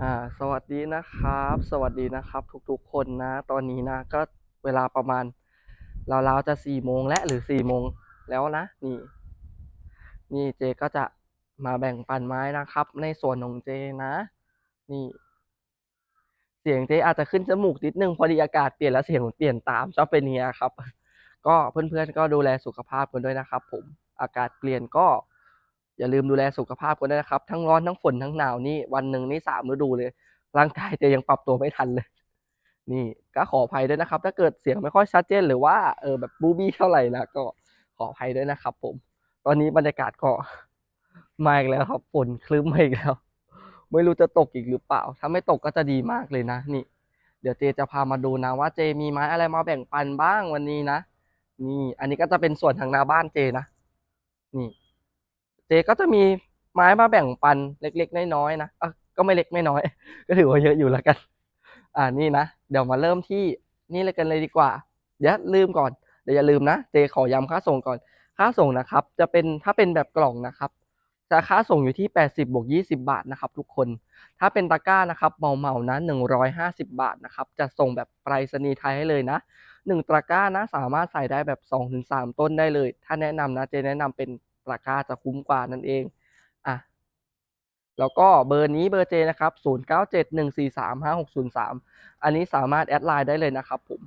อ่าสวัสดีนะครับ สวัสดีนะครับ ทุกๆคนนะ ตอนนี้นะก็เวลาประมาณราวๆจะ4โมงแล้วหรือ4โมงแล้วนะนี่ นี่เจก็จะมาแบ่งปันไม้นะครับ ในส่วนของเจนะ นี่ เสียงเจอาจจะขึ้นจมูกนิดนึงพอดีอากาศเปลี่ยนแล้วเสียงเปลี่ยนตามชอบเป็นเงี้ยครับ ก็เพื่อนๆก็ดูแลสุขภาพกันด้วยนะครับ ผมอากาศเปลี่ยนก็ อย่าลืมดูแลสุขภาพกันด้วยนะครับ ทั้งร้อนทั้งฝนทั้งหนาวนี่วันหนึ่งนี่สามฤดูเลย ร่างกายเจยังปรับตัวไม่ทันเลย นี่ก็ขออภัยด้วยนะครับ ถ้าเกิดเสียงไม่ค่อยชัดเจนหรือว่าเออแบบบูบี้เท่าไหร่นะก็ขออภัยด้วยนะครับ ผม ตอนนี้บรรยากาศก็มาอีกแล้วครับฝนคลึ้มมาอีกแล้ว ไม่รู้จะตกอีกหรือเปล่า ถ้าไม่ตกก็จะดีมากเลยนะนี่ เดี๋ยวเจจะพามาดูนะว่าเจมีไม้อะไรมาแบ่งปันบ้างวันนี้นะนี่ อันนี้ก็จะเป็นส่วนทางหน้าบ้านเจนะนี่ จก็จะมีไม้มาแบ่งปันเล็กๆน้อยๆนะก็ไม่เล็กไม่น้อย ก็ถือว่าเยอะอยู่แล้วกัน อ่านี่นะ เดี๋ยวมาเริ่มที่นี่เลยกันเลยดีกว่าเดี๋ยวลืมก่อนเดี๋ยวอย่าลืมนะเจขอย้ำค่าส่งก่อน ค่าส่งนะครับ จะเป็นถ้าเป็นแบบกล่องนะครับจะค่าส่งอยู่ที่ 80บวก20 บาทนะครับ ทุกคน ถ้าเป็นตะกร้านะครับเหมานะ150 บาทนะครับ จะส่งแบบไปรษณีย์ไทยให้เลยนะหนึ่งตะกร้านะสามารถใส่ได้แบบ2อถึงสต้นได้เลย ถ้าแนะนำนะเจแนะนำเป็น ตะกร้าจะคุ้มกว่านั่นเองอะแล้วก็เบอร์นี้เบอร์เจนะครับ0971435603 อันนี้สามารถแอดไลน์ได้เลยนะครับผม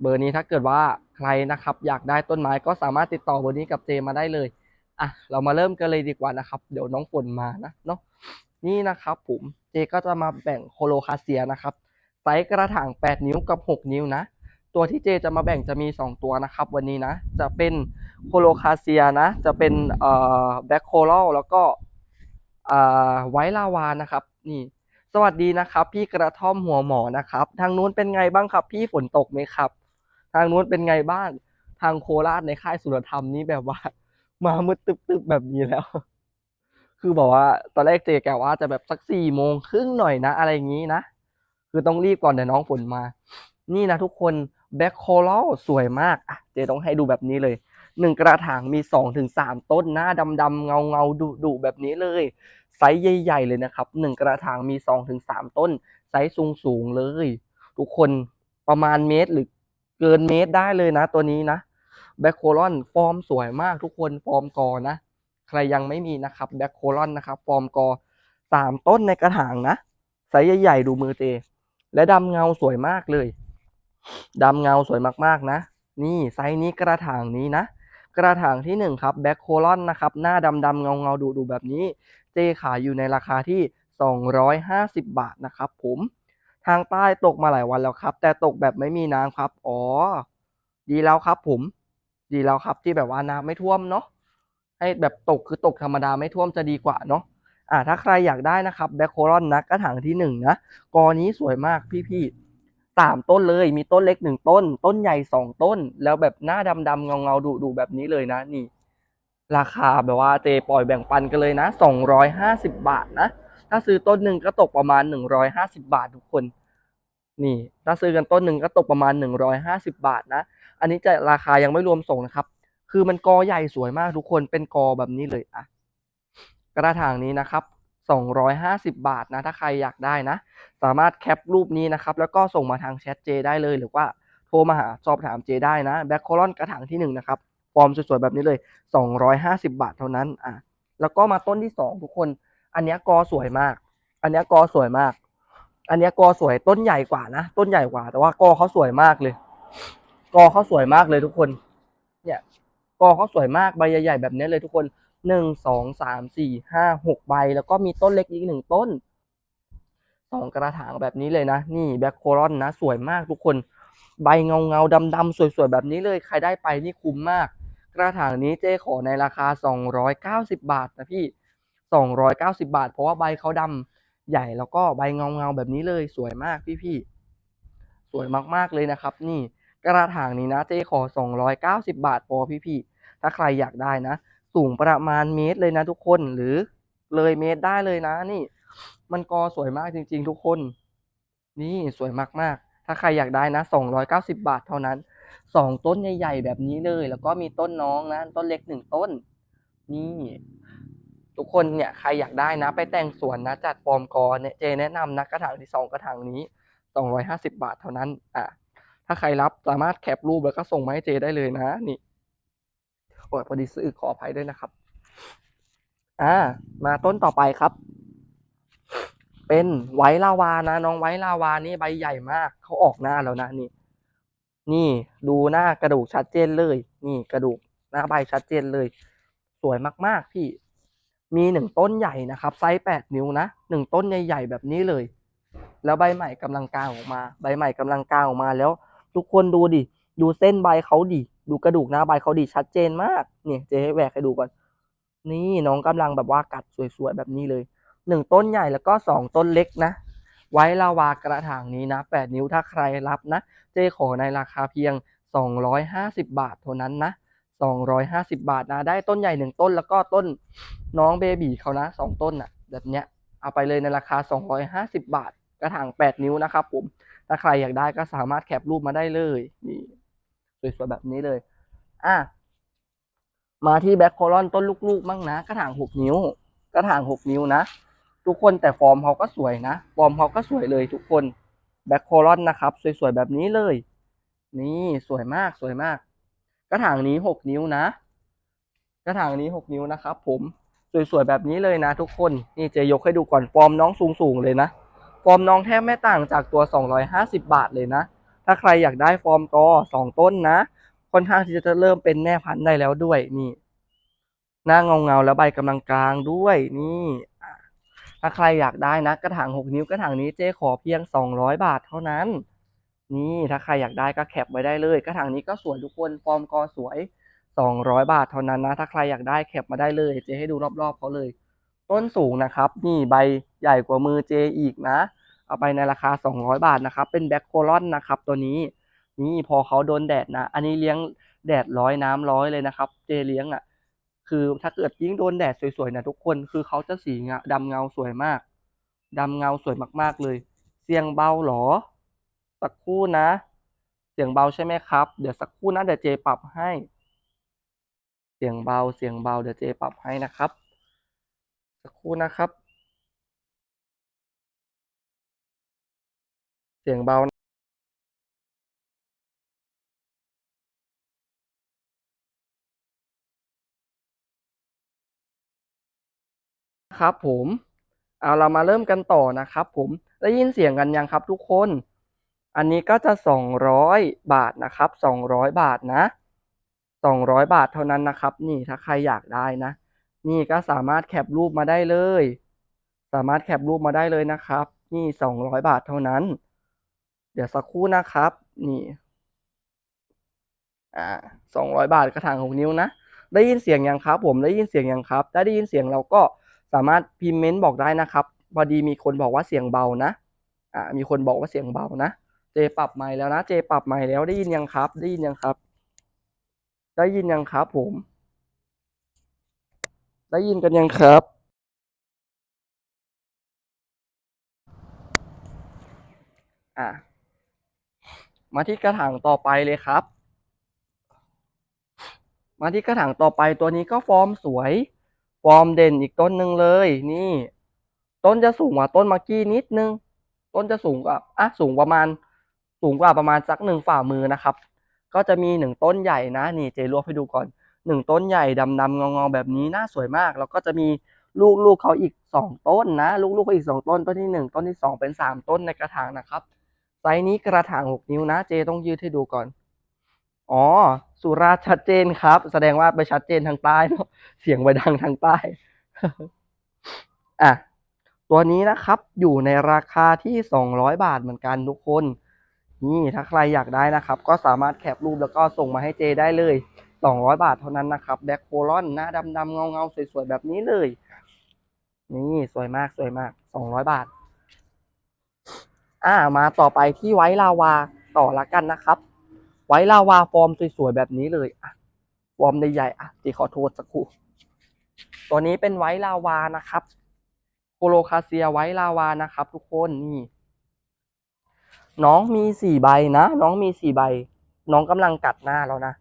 เบอร์นี้ถ้าเกิดว่าใครนะครับ อยากได้ต้นไม้ก็สามารถติดต่อเบอร์นี้กับเจมาได้เลยอะเรามาเริ่มกันเลยดีกว่านะครับ เดี๋ยวน้องฝนมานะเนาะนี่นะครับผมเจก็จะมาแบ่งโคโลคาเซียนะครับไซส์กระถาง 8 นิ้วกับ 6 นิ้วนะ ตัวที่เจจะมาแบ่งจะมี 2 ตัวนะครับวันนี้นะ จะเป็นโคโลคาเซียนะ จะเป็นเอ่อแบ็คโคลแล้วก็อ่าไวท์ลาวานะครับ นี่ สวัสดีนะครับ พี่กระท่อมหัวหมอนะครับ ทางนู้นเป็นไงบ้างครับ พี่ฝนตกไหมครับ ทางนู้นเป็นไงบ้างทางโคราชในค่ายสุรธรรมนี้แบบว่า มามืดตึบๆแบบนี้แล้ว คือบอกว่าตอนแรกเจแกว่าจะแบบสักสี่โมงครึ่งหน่อยนะ อะไรอย่างนี้นะ คือต้องรีบก่อนเดี๋ยวน้องฝนมา นี่นะทุกคน แบ็คโคลสวยมากอะเจต้องให้ดูแบบนี้เลยหนึ่งกระถางมีสองถึงสามต้นหน้าดำๆเงาเงาดุดุแบบนี้เลย ไซส์ใหญ่ๆเลยนะครับหนึ่งกระถางมีสองถึงสามต้น ไซส์สูงๆเลย ทุกคนประมาณเมตรหรือเกินเมตรได้เลยนะ ตัวนี้นะแบ็คโคลอนฟอร์มสวยมากทุกคนฟอร์มกอนะ ใครยังไม่มีนะครับแบ็คโคลอนนะครับฟอร์มกอสามต้นในกระถางนะไซส์ใหญ่ๆดูมือเจ และดำเงาสวยมากเลย ดำเงาสวยมากๆนะ นี่ไซส์นี้กระถางนี้นะ กระถางที่หนึ่งครับแบ็คโคลอนนะครับ หน้าดำดำเงาเงาดูดูแบบนี้ เจขายอยู่ในราคาที่ 250 บาทนะครับผมทางใต้ตกมาหลายวันแล้วครับ แต่ตกแบบไม่มีน้ำครับ อ๋อ ดีแล้วครับผม ดีแล้วครับที่แบบว่าน้ำไม่ท่วมเนาะให้แบบตกคือตกธรรมดาไม่ท่วมจะดีกว่าเนาะอ่าถ้าใครอยากได้นะครับแบ็คโคลอนนะกระถางที่หนึ่งนะกอนี้สวยมากพี่ๆ สามต้นเลย มีต้นเล็กหนึ่งต้น ต้นใหญ่สองต้น แล้วแบบหน้าดำๆเงาเงาดุดุแบบนี้เลยนะนี่ ราคาแบบว่าเจปล่อยแบ่งปันกันเลยนะ250บบาทนะถ้าซื้อต้นหนึ่งก็ตกประมาณ150บาททุกคน นี่ ถ้าซื้อกันต้นหนึ่งก็ตกประมาณ150บาทนะ อันนี้จะราคายังไม่รวมส่งนะครับ คือมันกอใหญ่สวยมากทุกคนเป็นกอแบบนี้เลยอะกระถางนี้นะครับ 250 บาทนะ ถ้าใครอยากได้นะ สามารถแคปรูปนี้นะครับ แล้วก็ส่งมาทางแชทเจได้เลย หรือว่าโทรมาหาสอบถามเจได้นะแบ็คโคลอนกระถางที่หนึ่งนะครับ ฟอร์มสวยๆ แบบนี้เลย 250 บาทเท่านั้นอะแล้วก็มาต้นที่สองทุกคน อันนี้กอสวยมาก อันนี้กอสวยมาก อันนี้กอสวยต้นใหญ่กว่านะ ต้นใหญ่กว่า แต่ว่ากอเขาสวยมากเลย กอเขาสวยมากเลยทุกคน เนี่ย กอเขาสวยมาก ใบใหญ่ๆแบบนี้เลยทุกคน หนึ่งสองสามสี่ห้าหกใบ แล้วก็มีต้นเล็กอีกหนึ่งต้นสองกระถางแบบนี้เลยนะ นี่แบ็คโคลอนนะ สวยมากทุกคน ใบเงาเงาดำดำสวยๆ แบบนี้เลย ใครได้ไปนี่คุ้มมาก กระถางนี้เจ๊ขอในราคา 290 บาทนะพี่ 290 บาท เพราะว่าใบเขาดำใหญ่แล้วก็ใบเงาเงาแบบนี้เลยสวยมากพี่ๆ สวยมากๆเลยนะครับ นี่กระถางนี้นะเจ๊ขอ 290 บาทพอพี่ๆ ถ้าใครอยากได้นะ สูงประมาณเมตรเลยนะทุกคนหรือเลยเมตรได้เลยนะนี่ มันกอสวยมากจริง ๆ ทุกคน นี่สวยมากๆ ถ้าใครอยากได้นะ 290 บาทเท่านั้นสองต้นใหญ่ ๆ แบบนี้เลย แล้วก็มีต้นน้องนะ ต้นเล็กหนึ่งต้น นี่ ทุกคนเนี่ยใครอยากได้นะ ไปแต่งสวนนะ จัดฟอร์มกอเนี่ยเจแนะนำนะกระถางที่สองกระถางนี้สองร้อยห้าสิบาทเท่านั้น อะถ้าใครรับสามารถแคปรูปแล้วก็ส่งมาให้เจได้เลยนะนี่ โอ้ยพอดีซื้อขออภัยด้วยนะครับ อ่า มาต้นต่อไปครับ เป็นไวลาวานะ น้องไวลาวานี่ใบใหญ่มาก เขาออกหน้าแล้วนะนี่ นี่ดูหน้ากระดูกชัดเจนเลย นี่กระดูกหน้าใบชัดเจนเลย สวยมากๆพี่ มีหนึ่งต้นใหญ่นะครับ ไซส์แปดนิ้วนะหนึ่งต้นใหญ่ๆแบบนี้เลย แล้วใบใหม่กำลังกลางออกมา ใบใหม่กำลังกลางออกมาแล้ว ทุกคนดูดิ ดูเส้นใบเขาดิ ดูกระดูกหน้าใบเขาดิชัดเจนมากเนี่ยเจ๊ให้แหวกให้ดูก่อน นี่น้องกำลังแบบว่ากัดสวยๆแบบนี้เลยหนึ่งต้นใหญ่แล้วก็สองต้นเล็กนะ ไว้ลาวากระถางนี้นะแปดนิ้วถ้าใครรับนะ เจ๊ขอในราคาเพียงสองร้อยห้าสิบบาทเท่านั้นนะสองร้อยห้าสิบาทนะได้ต้นใหญ่หนึ่งต้นแล้วก็ต้นน้องเบบีเขานะสองต้นอะ แบบเนี้ยเอาไปเลยในราคาสองร้อยห้าสิบาท กระถางแปดนิ้วนะครับผมถ้าใครอยากได้ก็สามารถแคปรูปมาได้เลยนี่ สวยๆแบบนี้เลย อะ มาที่แบ็คโคลอนต้นลูกๆมั่งนะกระถางหกนิ้ว กระถางหกนิ้วนะ ทุกคนแต่ฟอร์มเขาก็สวยนะ ฟอร์มเขาก็สวยเลยทุกคนแบ็คโคลอนนะครับ สวยๆแบบนี้เลย นี่สวยมากสวยมาก กระถางนี้หกนิ้วนะ กระถางนี้หกนิ้วนะครับผมสวยๆแบบนี้เลยนะ ทุกคนนี่จะยกให้ดูก่อนฟอร์มน้องสูงๆเลยนะ ฟอร์มน้องแทบไม่ต่างจากตัว 250 บาทเลยนะ ถ้าใครอยากได้ฟอร์มกอสองต้นนะ ค่อนข้างที่จะเริ่มเป็นแม่พันธุ์ได้แล้วด้วยนี่ หน้าเงาเงาแล้วใบกำลังกลางด้วยนี่ถ้าใครอยากได้นะกระถาง6นิ้วกระถางนี้เจ๊ขอเพียง200บาทเท่านั้น นี่ถ้าใครอยากได้ก็แคปไว้ได้เลย กระถางนี้ก็สวยทุกคนฟอร์มกอสวย200บาทเท่านั้นนะ ถ้าใครอยากได้แคปมาได้เลยเจ๊ให้ดูรอบๆเขาเลย ต้นสูงนะครับ นี่ใบใหญ่กว่ามือเจอีกนะ เอาไปในราคา 200 บาทนะครับ เป็นแบ็คโคลอนนะครับตัวนี้นี่พอเขาโดนแดดนะ อันนี้เลี้ยงแดดร้อยน้ำร้อยเลยนะครับ เจเลี้ยงอะ คือถ้าเกิดยิ่งโดนแดดสวยๆนะทุกคน คือเขาจะสีเงาดำเงาสวยมากดำเงาสวยมากๆเลย เสียงเบาเหรอ สักคู่นะ เสียงเบาใช่ไหมครับ เดี๋ยวสักคู่นะเดี๋ยวเจปรับให้ เสียงเบา เสียงเบา เดี๋ยวเจปรับให้นะครับ สักคู่นะครับ สียงเบาครับผมเอาเรามาเริ่มกันต่อนะครับผมได้ยินเสียงกันยังครับทุกคน อันนี้ก็จะ 200 บาทนะครับ 200 บาทนะ 200 บาทเท่านั้นนะครับ นี่ถ้าใครอยากได้นะ นี่ก็สามารถแคปรูปมาได้เลย สามารถแคปรูปมาได้เลยนะครับ นี่ 200 บาทเท่านั้น เดี๋ยวสักครู่นะครับ นี่ อ่า200บาทกระถาง6นิ้วนะ ได้ยินเสียงยังครับ ผมได้ยินเสียงยังครับ ถ้าได้ยินเสียงเราก็สามารถพิมพ์เมนต์บอกได้นะครับ พอดีมีคนบอกว่าเสียงเบานะ อ่า มีคนบอกว่าเสียงเบานะ เจปรับไมค์แล้วนะ เจปรับไมค์แล้วได้ยินยังครับ ได้ยินยังครับ ได้ยินยังครับผม ได้ยินกันยังครับอะ มาที่กระถางต่อไปเลยครับ มาที่กระถางต่อไปตัวนี้ก็ฟอร์มสวย ฟอร์มเด่นอีกต้นหนึ่งเลย นี่ ต้นจะสูงกว่าต้นมื่อกี้นิดนึง ต้นจะสูงกว่าอะสูงประมาณ สูงกว่าประมาณสักหนึ่งฝ่ามือนะครับ ก็จะมีหนึ่งต้นใหญ่นะ นี่เจรวบให้ดูก่อนหนึ่งต้นใหญ่ดำดำเงาเงๆแบบนี้น่าสวยมาก แล้วก็จะมีลูกลูกเขาอีกสองต้นนะ ลูกลูกเขาอีกสองต้น ต้นที่หนึ่งต้นที่สองเป็นสามต้นในกระถางนะครับ ซส์นี้กระถางหกนิ้วนะ เจต้องยืดให้ดูก่อน อ๋อ สุราชัดเจนครับ แสดงว่าไปชัดเจนทางใต้เนาะเสียงไปดังทางใต้ อะ ตัวนี้นะครับอยู่ในราคาที่ 200 บาทเหมือนกันทุกคน นี่ถ้าใครอยากได้นะครับ ก็สามารถแคปรูปแล้วก็ส่งมาให้เจได้เลย 200 บาทเท่านั้นนะครับแบ็คโคลอนหน้าดำๆเงาๆสวยๆแบบนี้เลย นี่สวยมากสวยมาก 200 บาท อ่ามาต่อไปที่ไว้ลาวาต่อละกันนะครับ ไว้ลาวาฟอร์มสวยๆแบบนี้เลยอะฟอร์มใหญ่ๆอะจีขอโทษสักครู่ตัวนี้เป็นไว้ลาวานะครับ โคโลคาเซียไว้ลาวานะครับ ทุกคนนี่ น้องมีสี่ใบนะ น้องมีสี่ใบ น้องกำลังกัดหน้าแล้วนะ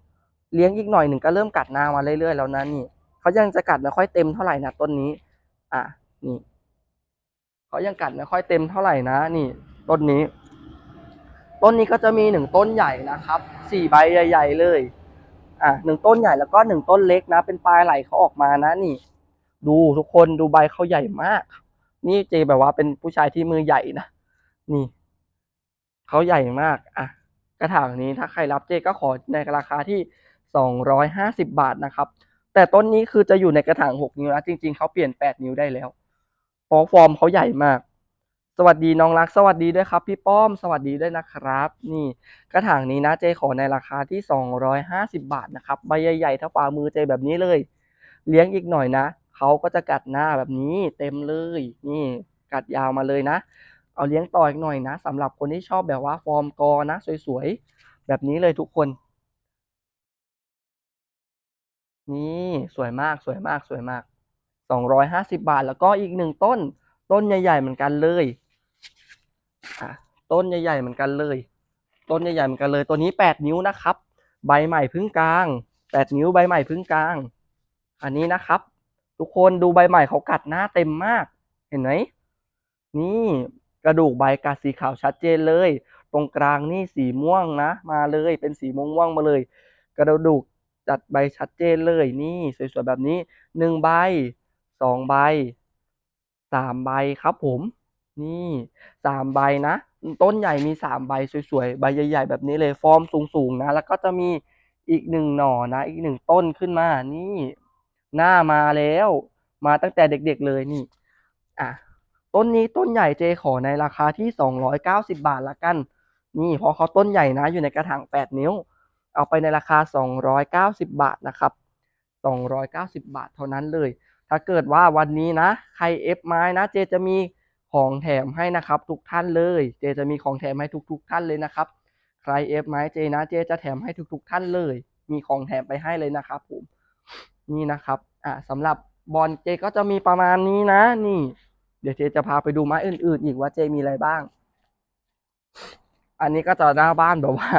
เลี้ยงอีกหน่อยหนึ่งก็เริ่มกัดหน้ามาเรื่อยๆแล้วนะนี่เขายังจะกัดไม่ค่อยเต็มเท่าไหร่นะต้นนี้ อะนี่เขายังกัดไม่ค่อยเต็มเท่าไหร่นะนี่ ต้นนี้ ต้นนี้ก็จะมีหนึ่งต้นใหญ่นะครับสี่ใบใหญ่ ๆ เลย อะหนึ่งต้นใหญ่แล้วก็หนึ่งต้นเล็กนะ เป็นปลายไหลเขาออกมานะนี่ ดูทุกคนดูใบเขาใหญ่มาก นี่เจแบบว่าเป็นผู้ชายที่มือใหญ่นะนี่เขาใหญ่มากอะกระถางนี้ถ้าใครรับเจก็ขอในราคาที่สองร้อยห้าสิบบาทนะครับ แต่ต้นนี้คือจะอยู่ในกระถางหกนิ้วนะ จริง ๆ เขาเปลี่ยนแปดนิ้วได้แล้วเพราะฟอร์มเขาใหญ่มาก สวัสดีน้องรักสวัสดีด้วยครับ พี่ป้อมสวัสดีด้วยนะครับ นี่กระถางนี้นะเจขอในราคาที่สองร้อยห้าสิบาทนะครับใบใหญ่ๆถ้าฝ่ามือเจแบบนี้เลย เลี้ยงอีกหน่อยนะเขาก็จะกัดหน้าแบบนี้เต็มเลย นี่กัดยาวมาเลยนะ เอาเลี้ยงต่ออีกหน่อยนะสำหรับคนที่ชอบแบบว่าฟอร์มกอนะ สวยๆแบบนี้เลยทุกคน นี่สวยมากสวยมากสวยมากสองร้อยห้าสิบาทแล้วก็อีกหนึ่งต้นต้นใหญ่ ๆ เหมือนกันเลย ต้นใหญ่ๆเหมือนกันเลย ต้นใหญ่ๆเหมือนกันเลย ตัวนี้แปดนิ้วนะครับ ใบใหม่พึ่งกลางแปดนิ้วใบใหม่พึ่งกลาง อันนี้นะครับ ทุกคนดูใบใหม่เขากัดหน้าเต็มมาก เห็นไหมนี่กระดูกใบกัดสีขาวชัดเจนเลย ตรงกลางนี่สีม่วงนะ มาเลยเป็นสีม่วงๆมาเลย กระดูกจัดใบชัดเจนเลยนี่สวยๆแบบนี้หนึ่งใบสองใบสามใบครับผม นี่สามใบนะ ต้นใหญ่มีสามใบสวยๆ ใบใหญ่ ๆ แบบนี้เลยฟอร์มสูงๆนะ แล้วก็จะมีอีกหนึ่งหน่อนะ อีกหนึ่งต้นขึ้นมา นี่ หน้ามาแล้ว มาตั้งแต่เด็กๆเลยนี่ อะ ต้นนี้ต้นใหญ่เจขอในราคาที่สองร้อยเก้าสิบาทละกัน นี่เพราะเขาต้นใหญ่นะ อยู่ในกระถางแปดนิ้ว เอาไปในราคาสองร้อยเก้าสิบาทนะครับสองร้อยเก้าสิบาทเท่านั้นเลย ถ้าเกิดว่าวันนี้นะ ใครเอฟไม้นะ เจจะมี ของแถมให้นะครับ ทุกท่านเลย เจจะมีของแถมให้ทุกๆท่านเลยนะครับ ใครเอฟไม้เจนะเจจะแถมให้ทุก ๆ ท่านเลย มีของแถมไปให้เลยนะครับผมนี่นะครับอ่าสำหรับบอลเจก็จะมีประมาณนี้นะ นี่ เดี๋ยวเจจะพาไปดูไม้อื่น ๆ อีกว่าเจมีอะไรบ้าง อันนี้ก็จะหน้าบ้านแบบว่า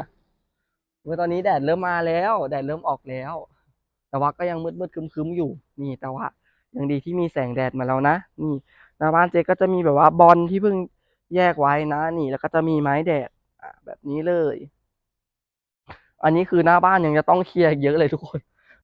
เมื่อตอนนี้แดดเริ่มมาแล้วแดดเริ่มออกแล้ว แต่ว่าก็ยังมืดๆคึมๆอยู่ นี่แต่ว่ายังดีที่มีแสงแดดมาแล้วนะ นี่ หน้าบ้านเจก็จะมีแบบว่าบอลที่เพิ่งแยกไว้นะนี่แล้วก็จะมีไม้แดดแบบนี้เลย อันนี้คือหน้าบ้านยังจะต้องเคลียร์เยอะเลยทุกคน